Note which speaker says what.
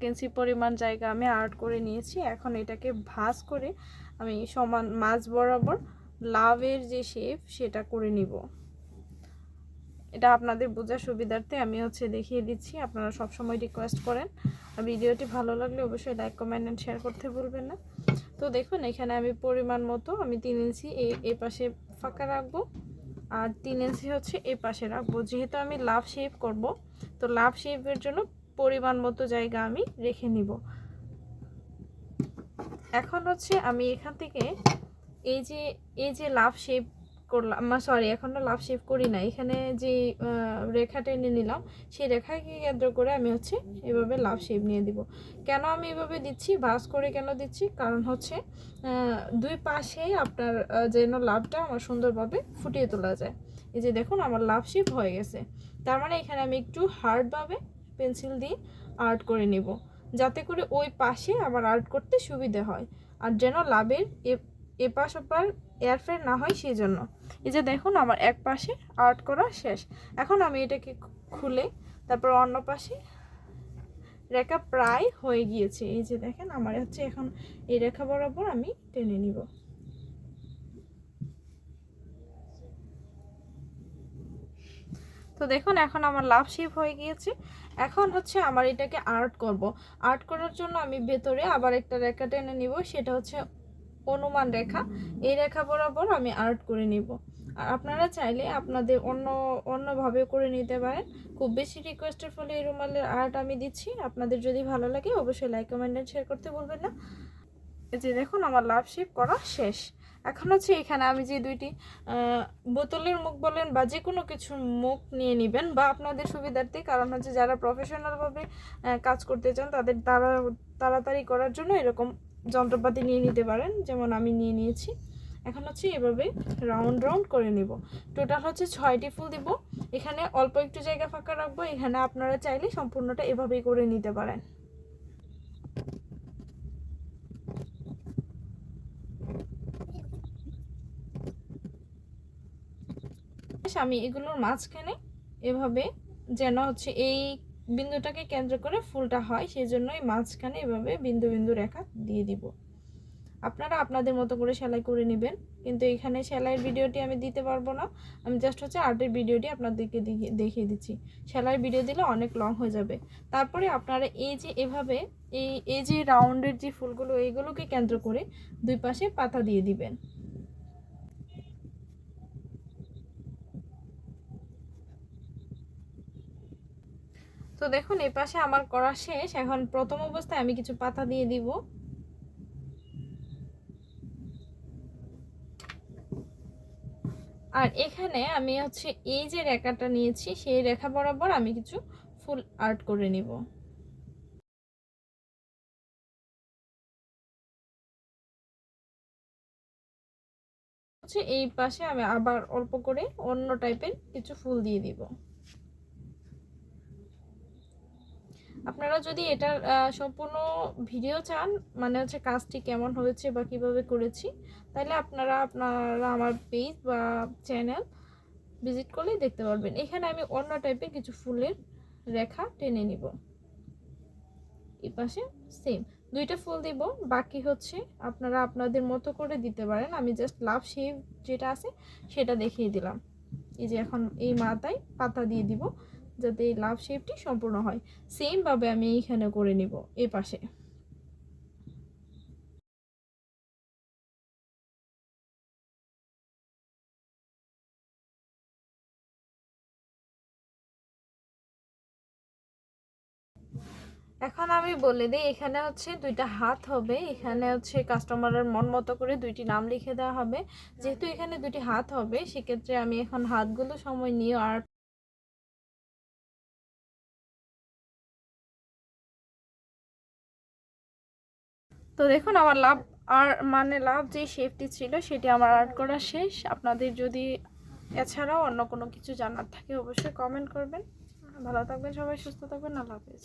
Speaker 1: কেন্সি পরিমাণ জায়গা আমি আর্ট করে নিয়েছি। এখন এটাকে ভাঁজ করে আমি সমান মাছ বরাবর লাভের যে শেপ সেটা করে নিব। এটা আপনাদের বোঝার সুবিধার্থে আমি হচ্ছে দেখিয়ে দিচ্ছি, আপনারা সবসময় রিকোয়েস্ট করেন। আর ভিডিওটি ভালো লাগলে অবশ্যই লাইক কমেন্ট অ্যান্ড শেয়ার করতে ভুলবেন না। তো দেখুন, এখানে আমি পরিমাণ মতো আমি তিন ইঞ্চি এ পাশে ফাঁকা রাখব আর তিন ইঞ্চি হচ্ছে এ পাশে রাখব। যেহেতু আমি লাভ শেপ করব, তো লাভ শেপের জন্য পরিমাণ মতো জায়গা আমি রেখে নিব। এখন হচ্ছে আমি এখান থেকে এই যে এই যে লাভ শেপ করলাম সরি এখনও লাভ শেপ করি না। এখানে যে রেখা টেনে নিলাম, সেই রেখাকে কেন্দ্র করে আমি হচ্ছে এভাবে লাভ শেপ নিয়ে দিব। কেন আমি এভাবে দিচ্ছি? বাস করে কেন দিচ্ছি? কারণ হচ্ছে দুই পাশেই আপনার যেন লাভটা আমার সুন্দরভাবে ফুটিয়ে তোলা যায়। এই যে দেখুন, আমার লাভ শেপ হয়ে গেছে। তার মানে এখানে আমি একটু হার্ডভাবে পেন্সিল দিয়ে আর্ট করে নেব। যাতে করে ওই পাশে আবার আর্ট করতে সুবিধে হয়। আর যেন লাভের এ, এপাশ ওপার এয়ারফেয়ার না হয় সেই জন্য এই যে দেখুন, আমার এক পাশে আর্ট করা শেষ। এখন আমি এটাকে খুলে তারপর অন্য পাশে রেখা প্রায় হয়ে গিয়েছে। এই যে দেখেন, আমার হচ্ছে এখন এই রেখা বরাবর আমি টেনে নিব। তো দেখুন, এখন আমার লাভ শেপ হয়ে গিয়েছে। এখন হচ্ছে আমার এটাকে আর্ট করব। আর্ট করার জন্য আমি ভেতরে আবার একটা রেখা টেনে নিব, সেটা হচ্ছে অনুমান রেখা। এই রেখা বরাবর আমি আর্ট করে নিব। আর আপনারা চাইলে আপনাদের অন্য অন্যভাবে করে নিতে পারেন। খুব বেশি রিকোয়েস্টের ফলে এই রুমালের আর্ট আমি দিচ্ছি। আপনাদের যদি ভালো লাগে, অবশ্যই লাইক কমেন্ট শেয়ার করতে বলবেন না। এই যে দেখুন, আমার লাভ শেপ করা শেষ। এখন হচ্ছে এখানে আমি যে দুইটি বোতলের মুখ বলেন বা যে কোনো কিছু মুখ নিয়ে নেবেন বা আপনাদের সুবিধার্থে, কারণ হচ্ছে যারা প্রফেশনালভাবে কাজ করতে চান, তাদের তারা, তাড়াতাড়ি করার জন্য এরকম যন্ত্রপাতি নিয়ে নিতে পারেন, যেমন আমি নিয়ে নিয়েছি। এখন হচ্ছে এভাবে রাউন্ড রাউন্ড করে নিব। টোটাল হচ্ছে ছয়টি ফুল দিব। এখানে অল্প একটু জায়গা ফাঁকা রাখব। এখানে আপনারা চাইলে সম্পূর্ণটা এভাবেই করে নিতে পারেন। আমি এগুলোর মাঝখানে এভাবে যেন হচ্ছে এই বিন্দুটাকে কেন্দ্র করে ফুলটা হয় সেই জন্যই মাঝখানে এভাবে বিন্দু বিন্দু রেখা দিয়ে দিব। আপনারা আপনাদের মতো করে সেলাই করে নেবেন, কিন্তু এখানে সেলাইয়ের ভিডিওটি আমি দিতে পারব না, আমি জাস্ট হচ্ছে আর্টের ভিডিওটি আপনাদেরকে দেখিয়ে দিচ্ছি। সেলাইয়ের ভিডিও দিলে অনেক লং হয়ে যাবে। তারপরে আপনারা এই যে এভাবে, এই এই যে রাউন্ডের যে ফুলগুলো, এইগুলোকে কেন্দ্র করে দুই পাশে পাতা দিয়ে দিবেন। তো দেখুন, এই পাশে আমার করা শেষ। এখন প্রথম অবস্থায় আমি কিছু পাতা দিয়ে দিব। আর এখানে আমি হচ্ছে এই যে রেখাটা নিয়েছি, সেই রেখা বরাবর আমি কিছু ফুল আর্ট করে নিব। হচ্ছে এই পাশে আমি আবার অল্প করে অন্য টাইপের কিছু ফুল দিয়ে দিব। আপনারা যদি এটার সম্পূর্ণ ভিডিও চান মানে হচ্ছে কাজটি কেমন হয়েছে বা কীভাবে করেছি, তাহলে আপনারা আপনারা আমার পেজ বা চ্যানেল ভিজিট করলেই দেখতে পারবেন। এখানে আমি অন্য টাইপের কিছু ফুলের রেখা টেনে নিব। এই পাশে সেম দুইটা ফুল দিব, বাকি হচ্ছে আপনারা আপনাদের মতো করে দিতে পারেন। আমি জাস্ট লাভ শেপ যেটা আছে, সেটা দেখিয়ে দিলাম। এই যে এখন এই মাথায় পাতা দিয়ে দিব। যাতে এই লাভ শেপটি সম্পূর্ণ হয়। সেমভাবে আমি এইখানে করে নিব এ পাশে। এখন আমি বলে দিই, এখানে হচ্ছে দুইটা হাত হবে। এখানে হচ্ছে কাস্টমারের মন মতো করে দুইটি নাম লিখে দেওয়া হবে। যেহেতু এখানে দুটি হাত হবে, সেক্ষেত্রে আমি এখন হাতগুলো সময় নিয়ে আর তো দেখুন, আমার লাভ আর মানে লাভ যে শেপটি ছিল সেটি আমার আর্ট করা শেষ। আপনাদের যদি এছাড়াও অন্য কোনো কিছু জানার থাকে অবশ্যই কমেন্ট করবেন। ভালো থাকবেন সবাই, সুস্থ থাকবেন। আল্লাহ হাফিজ।